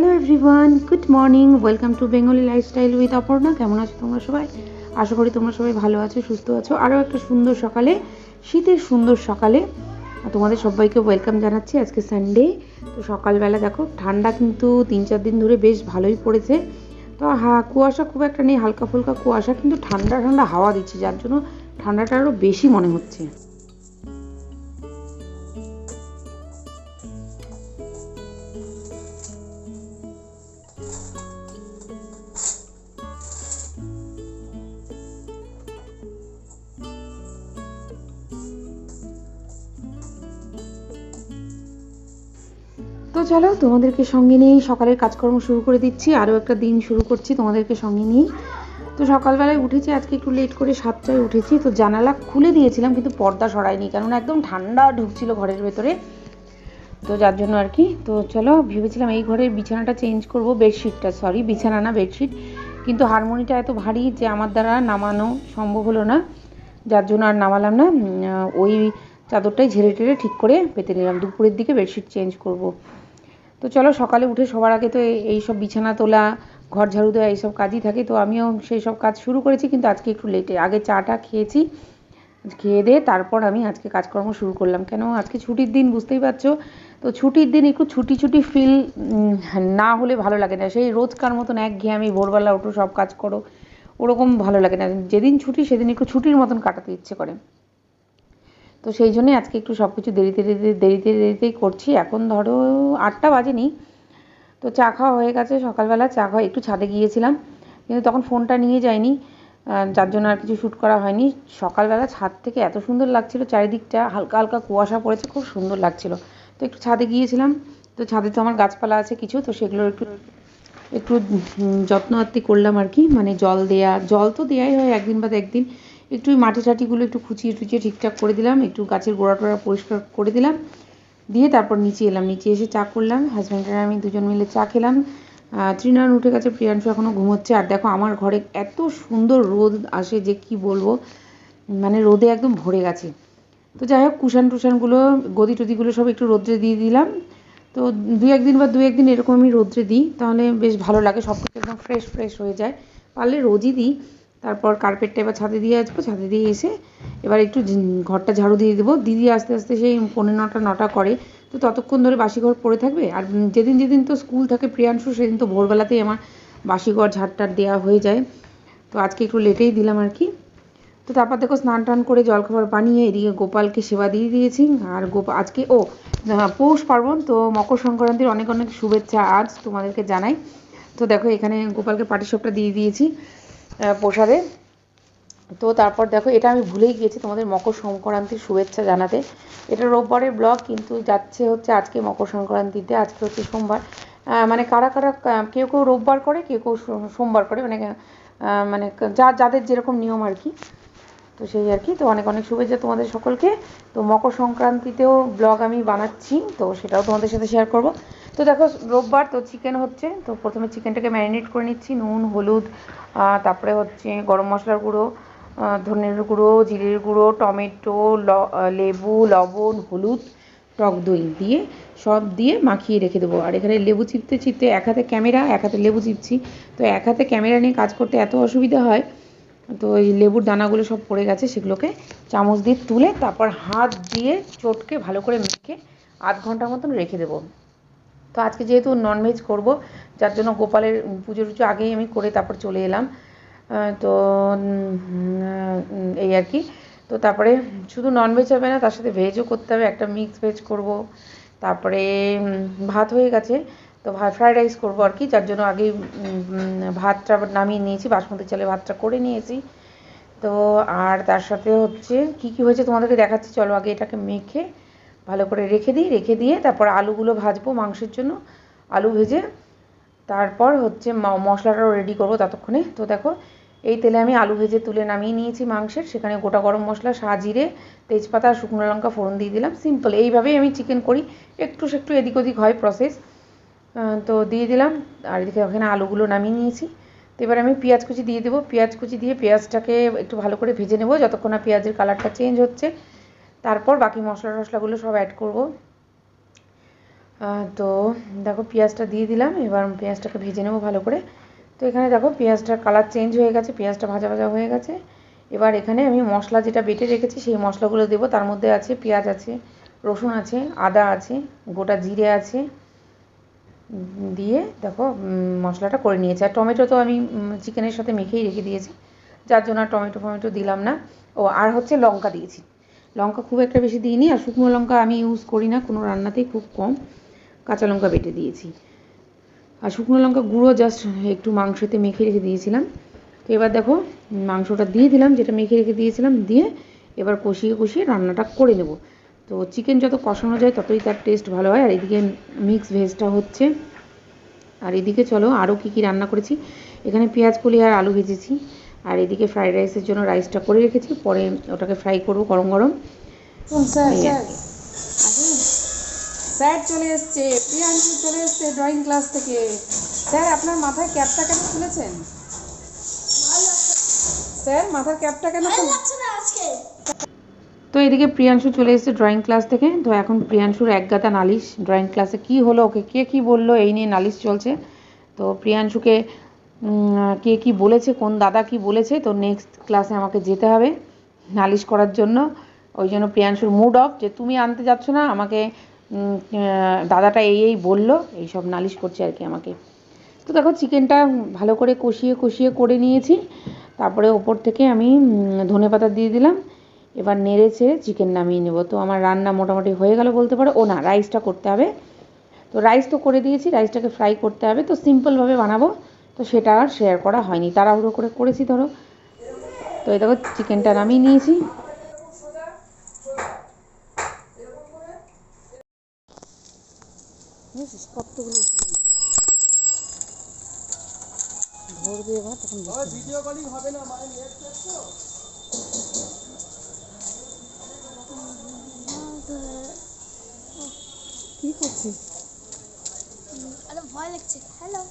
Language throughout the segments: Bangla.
Hello everyone good morning welcome to Bengali lifestyle with Aparna কেমন আছো তোমরা সবাই? আশা করি তোমরা সবাই ভালো আছো, সুস্থ আছো। আরও একটা সুন্দর সকালে, শীতের সুন্দর সকালে। তোমাদের সবাইকে ওয়েলকাম জানাচ্ছি আজকে সানডে তো সকালবেলা দেখো, ঠান্ডা কিন্তু তিন চার দিন ধরে বেশ ভালোই পড়েছে। তো হা, কুয়াশা খুব একটা নেই হালকা ফুলকা কুয়াশা, কিন্তু ঠান্ডা ঠান্ডা হাওয়া দিচ্ছে, যার জন্য ঠান্ডাটা আরও বেশি মনে হচ্ছে। চলো, তোমাদেরকে সঙ্গে নিয়েই সকালের কাজকর্ম শুরু করে দিচ্ছি। আরও একটা দিন শুরু করছি তোমাদেরকে সঙ্গে নিয়েই। তো সকালবেলায় উঠেছি, আজকে একটু লেট করে সাতটায় উঠেছি। তো জানালা খুলে দিয়েছিলাম, কিন্তু পর্দা সরাইনি কেননা একদম ঠান্ডা ঢুকছিল ঘরের ভেতরে। তো যার জন্য আর কি। তো চলো, ভেবেছিলাম এই ঘরের বিছানাটা চেঞ্জ করব বেডশিটটা সরি বিছানা না বেডশিট কিন্তু হারমোনিটা এত ভারী যে আমার দ্বারা নামানো সম্ভব হলো না। যার জন্য আর নামালাম না। ওই চাদরটাই ঝেড়ে টেড়ে ঠিক করে পেতে নিলাম। দুপুরের দিকে বেডশিট চেঞ্জ করব। তো চলো সকালে উঠে সবার আগে তো এই সব বিছানা তোলা, ঘর ঝাড়ু দেওয়া, এইসব কাজই থাকে। তো আমিও সেই সব কাজ শুরু করেছি, কিন্তু আজকে একটু লেটে আগে চাটা খেয়েছি, খেয়ে দিয়ে তারপর আমি আজকে কাজকর্ম শুরু করলাম। কেন? আজকে ছুটির দিন, বুঝতেই পারছ? তো ছুটির দিন একটু ছুটি ছুটি ফিল না হলে ভালো লাগে না। সেই রোজকার মতন এক ঘেয়ে আমি ভোরবেলা উঠো সব কাজ করো, ওরকম ভালো লাগে না। যেদিন ছুটি, সেদিন একটু ছুটির মতন কাটাতে ইচ্ছে করে। তো সেই জন্যই আজকে একটু সব কিছু দেরিতে দেরিতে দেরিতে দেরিতেই করছি। এখন ধরো আটটা বাজেনি, তো চা খাওয়া হয়ে গেছে সকালবেলা, চা খাওয়া একটু ছাদে গিয়েছিলাম, কিন্তু তখন ফোনটা নিয়ে যাইনি যার জন্য আর কিছু শ্যুট করা হয়নি। সকালবেলা ছাদ থেকে এত সুন্দর লাগছিল, চারিদিকটা হালকা হালকা কুয়াশা পড়েছে, খুব সুন্দর লাগছিল। তো একটু ছাদে গিয়েছিলাম, তো ছাদে তো আমার গাছপালা আছে কিছু, তো সেগুলো একটু একটু যত্ন আত্তি করলাম আর কি। মানে জল দেয়া, জল তো দেওয়াই হয় একদিন বাদে একদিন। একটু মাটি টাটিগুলো একটু খুঁচিয়ে টুচিয়ে ঠিকঠাক করে দিলাম, একটু গাছের গোড়া টোড়া পরিষ্কার করে দিলাম। দিয়ে তারপর নিচে এলাম, নিচে এসে চা করলাম হাজব্যান্ডের আমি দুজন মিলে চা খেলাম। ত্রিনারায়ণ উঠে গেছে, প্রিয়াংশু এখনও ঘুমোচ্ছে। আর দেখো, আমার ঘরে এত সুন্দর রোদ আসে যে কি বলব মানে রোদে একদম ভরে গেছে। তো যাই হোক কুশান টুশানগুলো গদি টদিগুলো সব একটু রোদ্রে দিয়ে দিলাম। তো দু একদিন বা দু একদিন এরকম আমি রোদ্রে দিই, তাহলে বেশ ভালো লাগে সব কিছু একদম ফ্রেশ ফ্রেশ হয়ে যায়। পারলে রোজই দিই। তারপর কার্পেটটা এবার ছাদে দিয়ে আসব, ছাদে দিয়ে এসে এবার একটু ঘরটা ঝাড়ু দিয়ে দেবো। দিদি আস্তে আস্তে সেই পনেরো নটা নটা করে। তো ততক্ষণ ধরে বাসি ঘর পড়ে থাকবে। আর যেদিন যেদিন তো স্কুল থাকে প্রিয়াংশু, সেদিন তো ভোরবেলাতেই আমার বাসি ঘর ঝাড়টার দেওয়া হয়ে যায়। তো আজকে একটু লেটেই দিলাম আর কি। তো তারপর দেখো স্নান টান করে জলখাবার বানিয়ে এদিকে গোপালকে সেবা দিয়ে দিয়েছি। আর গোপাল আজকে, ও পৌষ পার্বণ, তো মকর সংক্রান্তির অনেক অনেক শুভেচ্ছা আজ তোমাদেরকে জানাই। তো দেখো এখানে গোপালকে পাটিসপটা দিয়ে দিয়েছি। প্রসাদে। তো তারপর দেখো, এটা আমি ভুলেই গিয়েছি তোমাদের মকর সংক্রান্তির শুভেচ্ছা জানাতে। এটা রোববারের ব্লগ, কিন্তু যাচ্ছে হচ্ছে আজকে মকর সংক্রান্তিতে। আজকে হচ্ছে সোমবার। মানে কারা কারা কেউ কেউ রোববার করে, কেউ কেউ সোমবার করে। মানে মানে যা, যাদের যেরকম নিয়ম আর কি। তো সেই আর কি। তো অনেক অনেক শুভেচ্ছা তোমাদের সকলকে। তো মকর সংক্রান্তিতেও ব্লগ আমি বানাচ্ছি, তো সেটাও তোমাদের সাথে শেয়ার করব। তো দেখো, রোববার তো চিকেন হচ্ছে, তো প্রথমে চিকেনটাকে ম্যারিনেট করে নিচ্ছি, নুন, হলুদ তারপরে হচ্ছে গরম মশলার গুঁড়ো ধনের গুঁড়ো, জিরের গুঁড়ো, টমেটো লেবু, লবণ, হলুদ, টক দই দিয়ে সব দিয়ে মাখিয়ে রেখে দেবো। আর এখানে লেবু চিপতে চিপতে এক হাতে ক্যামেরা এক হাতে লেবু চিপছি তো এক হাতে ক্যামেরা নিয়ে কাজ করতে এত অসুবিধা হয়, তো এই লেবুর দানাগুলো সব পড়ে গেছে, সেগুলোকে চামচ দিয়ে তুলে তারপর হাত দিয়ে চটকে ভালো করে মেখে আধ ঘণ্টার মতন রেখে দেবো। তো আজকে যেহেতু ননভেজ করব, যার জন্য গোপালের পুজো টুজো আগেই আমি করে তারপর চলে এলাম। তো এই আর কি। তো তারপরে শুধু ননভেজ হবে না, তার সাথে ভেজও করতে হবে, একটা মিক্স ভেজ করব। তারপরে ভাত হয়ে গেছে, তো ভাত ফ্রাইড রাইস করব আর কি, যার জন্য আগে ভাতটা নামিয়ে নিয়েছি, বাসমতি চালে ভাতটা করে নিয়েছি। তো, আর তার সাথে হচ্ছে, কি কি হয়েছে তোমাদেরকে দেখাচ্ছি, চলো আগে এটাকে মেখে ভালো করে রেখে দিই, রেখে দিয়ে তারপর আলুগুলো ভাজবো মাংসের জন্য। আলু ভেজে তারপর হচ্ছে মশলাটাও রেডি করব ততক্ষণে। তো দেখো, এই তেলে আমি আলু ভেজে তুলে নামিয়ে নিয়েছি মাংসের। সেখানে গোটা গরম মশলা সাজিরে তেজপাতা, শুকনো লঙ্কা, ফোড়ন দিয়ে দিলাম। সিম্পল এইভাবেই আমি চিকেন করি। একটু একটু এদিক ওদিক হয় প্রসেস তো দিয়ে দিলাম। আর এদিকে ওখানে আলুগুলো নামিয়ে নিয়েছি। তো এবার আমি পেঁয়াজ কুচি দিয়ে দেবো। পেঁয়াজ কুচি দিয়ে পেঁয়াজটাকে একটু ভালো করে ভেজে নেব, যতক্ষণ না পেঁয়াজের কালারটা চেঞ্জ হচ্ছে। তারপর বাকি মশলা টশলাগুলো সব অ্যাড করব। তো দেখো পেঁয়াজটা দিয়ে দিলাম, এবার পেঁয়াজটাকে ভেজে নেব ভালো করে। তো এখানে দেখো পেঁয়াজটার কালার চেঞ্জ হয়ে গেছে, পেঁয়াজটা ভাজা ভাজা হয়ে গেছে। এবার এখানে আমি মশলা যেটা বেটে রেখেছি, সেই মশলাগুলো দেবো। তার মধ্যে আছে পেঁয়াজ আছে, রসুন আছে, আদা আছে, গোটা জিরে আছে। দিয়ে দেখো মশলাটা করে নিয়েছি। আর টমেটো তো আমি চিকেনের সাথে মেখেই রেখে দিয়েছি। যার জন্য আর টমেটো ফমেটো দিলাম না। ও, আর হচ্ছে লঙ্কা দিয়েছি। লঙ্কা খুব একটা বেশি দিইনি, আর শুকনো লঙ্কা আমি ইউজ করি না, কোনো রান্নাতেই খুব কম। কাঁচা লঙ্কা বেটে দিয়েছি। আর শুকনো লঙ্কা গুঁড়ো জাস্ট একটু মাংসতে মেখে রেখে দিয়েছিলাম। তো এবার দেখো, মাংসটা দিয়ে দিলাম, যেটা মেখে রেখে দিয়েছিলাম, দিয়ে এবার কষিয়ে কষিয়ে রান্নাটা করে নেব। তো চিকেন যত কষানো যায়, ততই তার টেস্ট ভালো হয়। আর এদিকে মিক্স ভেজটা হচ্ছে। আর এদিকে চলো আরও কী কী রান্না করেছি। এখানে পেঁয়াজ, কলি আর আলু ভেজেছি। আর এদিকে ফ্রাইড রাইসের জন্য রাইসটা করে রেখেছি পরে ওটাকে ফ্রাই করব গরম গরম। স্যার চলে এসছে প্রিয়াঙ্কু চলে এসছে ড্রয়িং ক্লাস থেকে। স্যার আপনার মাথায় ক্যাপটা কেন খুলেছেন? স্যার মাথার ক্যাপটা কেন তো এদিকে প্রিয়াংশু চলে এসেছে ড্রয়িং ক্লাস থেকে। তো এখন প্রিয়াংশুর একগাদা নালিশ। ড্রয়িং ক্লাসে কি হলো ওকে কে কি বলল এই নিয়ে নালিশ চলছে। তো প্রিয়াংশুকে কে কি বলেছে, কোন দাদা কি বলেছে, তো নেক্সট ক্লাসে আমাকে যেতে হবে নালিশ করার জন্য। ওই জন্য প্রিয়াংশুর মুড অফ যে তুমি আনতে যাচ্ছ না, আমাকে দাদাটা এই এই বলল, এইসব নালিশ করছে আর কি আমাকে। তো দেখো চিকেনটা ভালো করে কষিয়ে কষিয়ে করে নিয়েছি। তারপরে ওপর থেকে আমি ধনে পাতা দিয়ে দিলাম। এবার নেড়ে ছেড়ে চিকেন নামিয়ে নেব। তো আমার রান্না মোটামুটি হয়ে গেল বলতে পারো। ও না রাইসটা করতে হবে। তো রাইস তো করে দিয়েছি রাইসটাকে ফ্রাই করতে হবে। তো সিম্পলভাবে বানাবো। তো সেটা আর শেয়ার করা হয়নি। তাড়াহুড়ো করে করেছি ধরো। তো এই দেখো চিকেনটা নামিয়ে নিয়েছি। কতগুলো ধরবে এবার তখন বুঝতে পারবি। কি করছিস? আরে ভয় লাগছে। হ্যালো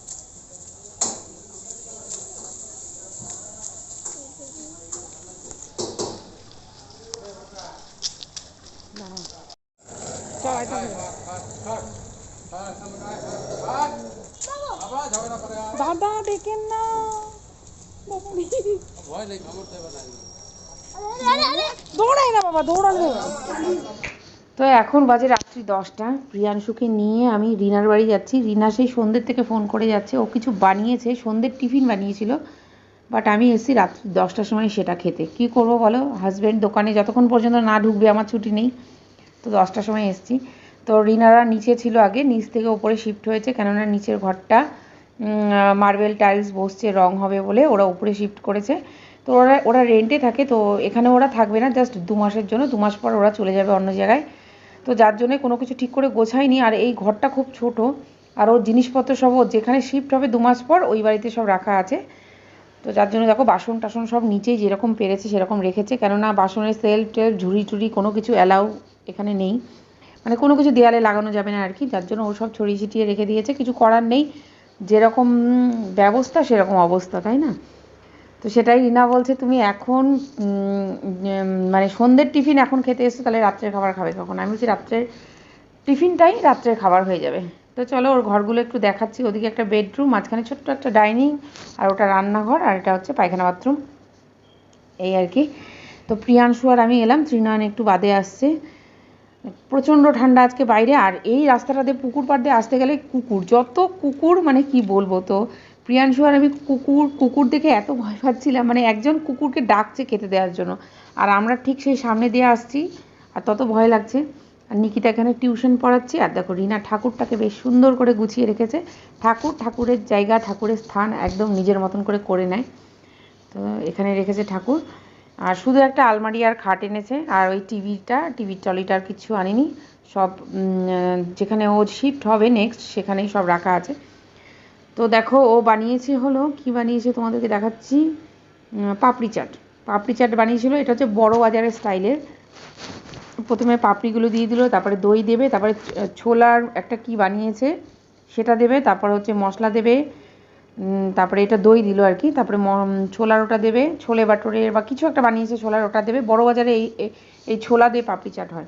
দাদা দেখেন না বাবা তো এখন বাজে রাত্রি দশটা। প্রিয়াংশুকে নিয়ে আমি রিনার বাড়ি যাচ্ছি। রিনা সেই সন্ধ্যের থেকে ফোন করে যাচ্ছে। ও কিছু বানিয়েছে, সন্ধ্যের টিফিন বানিয়েছিল। বাট আমি এসেছি রাত্রি দশটার সময় সেটা খেতে। কি করব বলো? হাজব্যান্ড দোকানে যতক্ষণ পর্যন্ত না ঢুকবে, আমার ছুটি নেই। তো দশটার সময় এসেছি। তো রিনারা নিচে ছিল আগে, নিচ থেকে ওপরে শিফট হয়েছে। কেননা নিচের ঘরটা মার্বেল টাইলস বসছে, রং হবে বলে ওরা উপরে শিফট করেছে। তো ওরা ওরা রেন্টে থাকে, তো এখানে ওরা থাকবে না জাস্ট দু মাসের জন্য, দু মাস পর ওরা চলে যাবে অন্য জায়গায়। তো যার জন্য কোনো কিছু ঠিক করে গোছায়নি, আর এই ঘরটা খুব ছোট, আর ওর জিনিসপত্র সব যেখানে শিফট হবে দু মাস পর, ওই বাড়িতে সব রাখা আছে। তো যার জন্য দেখো বাসন টাসন সব নিচেই যেরকম পেরেছে, সেরকম রেখেছে, কেননা বাসনের সেল টেল, ঝুড়ি টুড়ি কোনো কিছু অ্যালাউ এখানে নেই। মানে কোনো কিছু দেয়ালে লাগানো যাবে না আর কি, যার জন্য ও সব ছড়িয়ে ছিটিয়ে রেখে দিয়েছে, কিছু করার নেই। যেরকম ব্যবস্থা, সেরকম অবস্থা, তাই না? তো সেটাই রিনা বলছে, তুমি এখন মানে সন্ধ্যের টিফিন এখন খেতে এসছো, তাহলে রাত্রের খাবার খাবে কখন আমি বলছি, রাত্রের টিফিনটাই রাত্রের খাবার হয়ে যাবে। তো চলো, ওর ঘরগুলো একটু দেখাচ্ছি। ওদিকে একটা বেডরুম, মাঝখানে ছোট্ট একটা ডাইনিং, আর ওটা রান্নাঘর, আর এটা হচ্ছে পায়খানা বাথরুম। এই আর কি। তো প্রিয়াংশু আর আমি এলাম, ত্রিনয়ন একটু বাদে আসছে। প্রচণ্ড ঠান্ডা আজকে বাইরে, আর এই রাস্তাটা দিয়ে পুকুর পাড় দিয়ে আসতে গেলে কুকুর, যত কুকুর মানে কি বলব তো, প্রিয়াংশু আর আমি কুকুর কুকুর দেখে এত ভয় পাচ্ছিলাম মানে একজন কুকুরকে ডাকছে খেতে দেওয়ার জন্য। আর আমরা ঠিক সেই সামনে দিয়ে আসছি, আর তত ভয় লাগছে। আর নিকিতা এখানে টিউশন পড়াচ্ছি, আর দেখো রিনা ঠাকুরটাকে বেশ সুন্দর করে গুছিয়ে রেখেছে। ঠাকুর ঠাকুরের জায়গা, ঠাকুরের স্থান একদম নিজের মতন করে করে নেয়। তো এখানে রেখেছে ঠাকুর। আর শুধু একটা আলমারি আর খাট এনেছে, আর ওই টিভিটা টিভির ট্রলিটা আর কিছু আনিনি। সব যেখানে ও শিফট হবে নেক্সট সেখানেই সব রাখা আছে। তো দেখো, ও বানিয়েছে হলো, কি বানিয়েছে তোমাদেরকে দেখাচ্ছি? পাপড়ি চাট। পাপড়ি চাট বানিয়েছিল, এটা হচ্ছে বড় বাজারের স্টাইলের। প্রথমে পাপড়িগুলো দিয়ে দিল, তারপরে দই দেবে, তারপরে ছোলার একটা কি বানিয়েছে, সেটা দেবে, তারপর হচ্ছে মশলা দেবে তারপরে এটা দই দিল আর কি। তারপরে ছোলার ওটা দেবে, ছোলে বাটরের বা কিছু একটা বানিয়েছে ছোলার ওটা দেবে। বড় বাজারে এই এই- ছোলা দিয়ে পাপড়ি চাট হয়।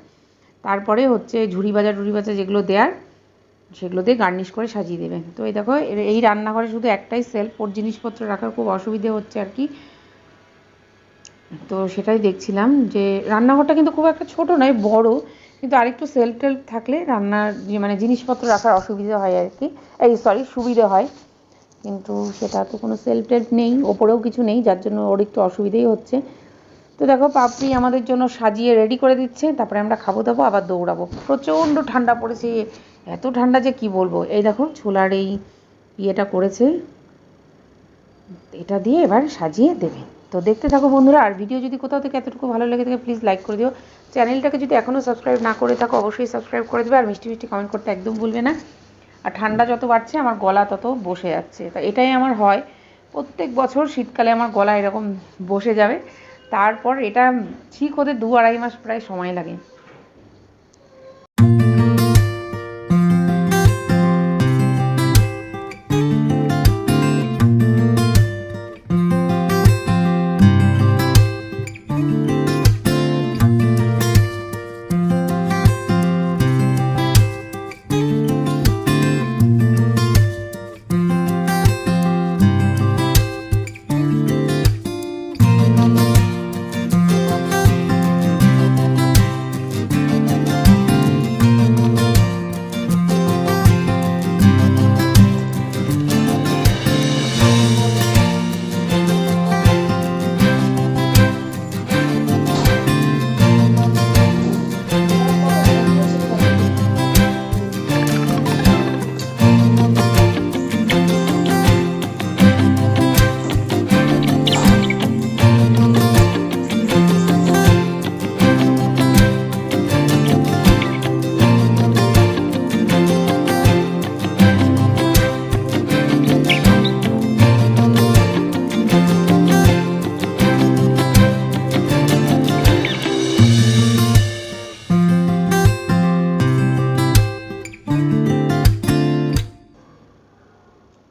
তারপরে হচ্ছে ঝুড়ি বাজার টুড়ি বাজার যেগুলো দেয়ার, সেগুলো দিয়ে গার্নিশ করে সাজিয়ে দেবে। তো এই দেখো এই রান্নাঘরে শুধু একটাই সেলফ ওর জিনিসপত্র রাখার খুব অসুবিধে হচ্ছে আর কি। তো সেটাই দেখছিলাম যে, রান্নাঘরটা কিন্তু খুব একটা ছোট নয়, বড়। কিন্তু আরেকটু সেলফ টেলফ থাকলে রান্নার মানে জিনিসপত্র রাখার অসুবিধা হয় আর কি। এই সরি সুবিধে হয়। কিন্তু সেটা তো কোনো সেলফ টেলফ নেই, ওপরেও কিছু নেই, যার জন্য ওর একটু অসুবিধেই হচ্ছে। তো দেখো, পাপড়ি আমাদের জন্য সাজিয়ে রেডি করে দিচ্ছে, তারপরে আমরা খাব দাবো, আবার দৌড়াবো। প্রচণ্ড ঠান্ডা পড়েছে, এত ঠান্ডা যে কি বলব? এই দেখো, ছোলার এই ইয়েটা করেছে। এটা দিয়ে এবার সাজিয়ে দেবে। তো দেখতে থাকো বন্ধুরা, আর ভিডিও যদি কোথাও থেকে এতটুকু ভালো লেগে থাকে প্লিজ লাইক করে দিও। চ্যানেলটাকে যদি এখনও সাবস্ক্রাইব না করে থাকো, অবশ্যই সাবস্ক্রাইব করে দেবে, আর মিষ্টি মিষ্টি কমেন্ট করতে একদম ভুলবে না। আর ঠান্ডা যত বাড়ছে, আমার গলা তত বসে যাচ্ছে। তা এটাই আমার হয়। প্রত্যেক বছর শীতকালে আমার গলা এরকম বসে যাবে। তারপর এটা ঠিক হতে দু আড়াই মাস প্রায় সময় লাগে।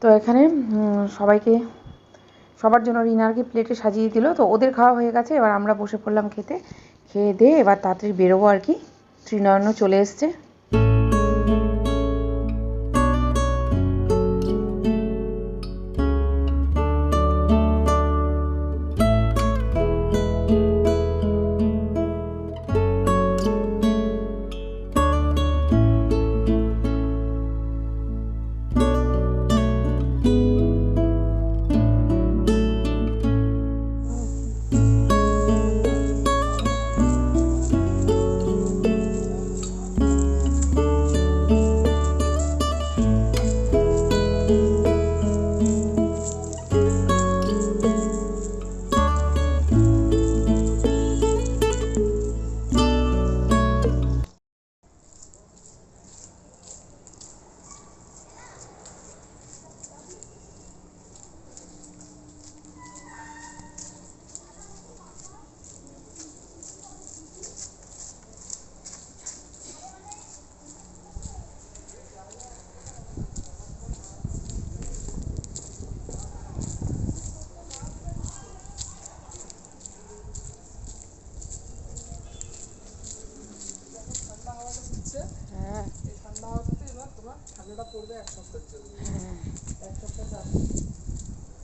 তো এখানে সবাইকে, সবার জন্য রিনারকে প্লেটে সাজিয়ে দিল। তো ওদের খাওয়া হয়ে গেছে, এবার আমরা বসে পড়লাম খেতে। খেয়ে দিয়ে এবার তাড়াতাড়ি বেরোবো আর কি। ত্রিনয়নও চলে এসছে।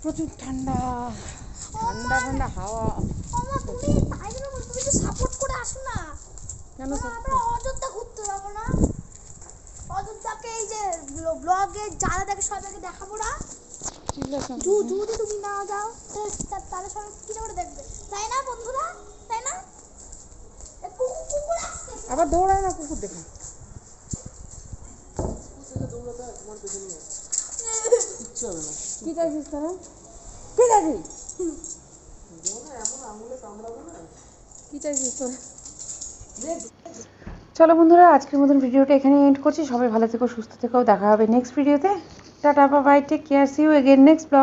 প্রচুর ঠান্ডা। ঠান্ডা ঠান্ডা হাওয়া। আমার তুমি বাইরে তুমি তো সাপোর্ট করে আসো না। কেন আমরা অযোধ্যা ঘুরতে যাব না। অযোধ্যাকে এই যে ব্লগে যারা দেখে সবাইকে দেখাবো না। যদি তুমি না যাও। তাহলে- তা- তাহলে সবাই কি করে দেখবে? তাই না বন্ধুরা? তাই না? কুকুর আবার দৌড়ায় না কুকুর দেখে কি চাইছিস তোরা? কি চাইছিস? কি চাইছিস তোরা? চলো বন্ধুরা আজকের মতন ভিডিওটা এখানে এন্ড করছি। সবাই ভালো থেকো সুস্থ থেকো। দেখা হবে নেক্সট ভিডিওতে tata bye take care see you again next blog